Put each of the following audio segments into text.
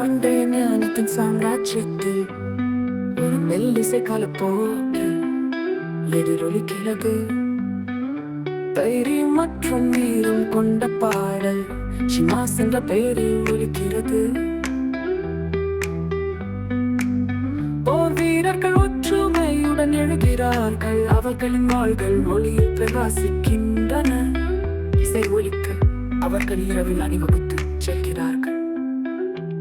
பண்டைய ஞானத்தின் சாம்ராஜ்யத்தில் ஒரு மெல்லிசை கலப்போக்கு எதிரொலிக்கிறது தைரியம் மற்றும் வீரம் கொண்ட பாடல் ஷிமாஸ் என்ற பெயரில் ஒலிக்கிறது. போர் வீரர்கள் ஒற்றுமையுடன் எழுகிறார்கள். அவர்களின் வாழ்கள் ஒளியில் பிரகாசிக்கின்றன. இசை ஒலிக்க அவர்கள் இரவில் அணிவகுத்து செல்கிறார்கள்.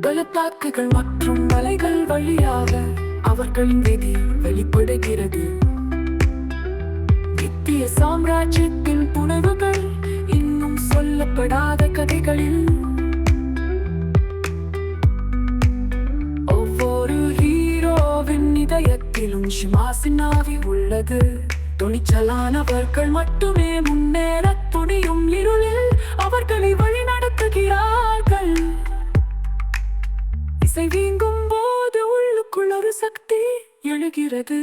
பள்ளத்தாக்குகள் மற்றும் மலைகள் வழியாக அவர்களின் விதி வெளிப்படுகிறது. நித்திய சாம்ராஜ்யத்தின் புனவுகள் இன்னும் சொல்லப்படாத கதைகளில். ஒவ்வொரு ஹீரோவின் இதயத்திலும் ஷிமாசினாவி உள்ளது. துணிச்சலானவர்கள் மட்டுமே முன்னேற துணியும் இருளில். இசை வீங்கும் போது உள்ளுக்குள் ஒரு சக்தி எழுகிறது.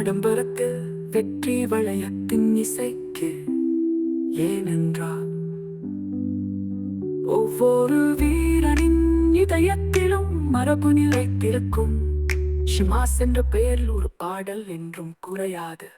ஆடம்பரத்து வெற்றி வளையத்தின் இசைக்கு ஏனென்றால் ஒவ்வொரு வீரனின் இதயத்திலும் மரபு நிலைத்திருக்கும் ஷிமாஸ் என்ற பெயரில் ஒரு பாடல் என்றும் குறையாது.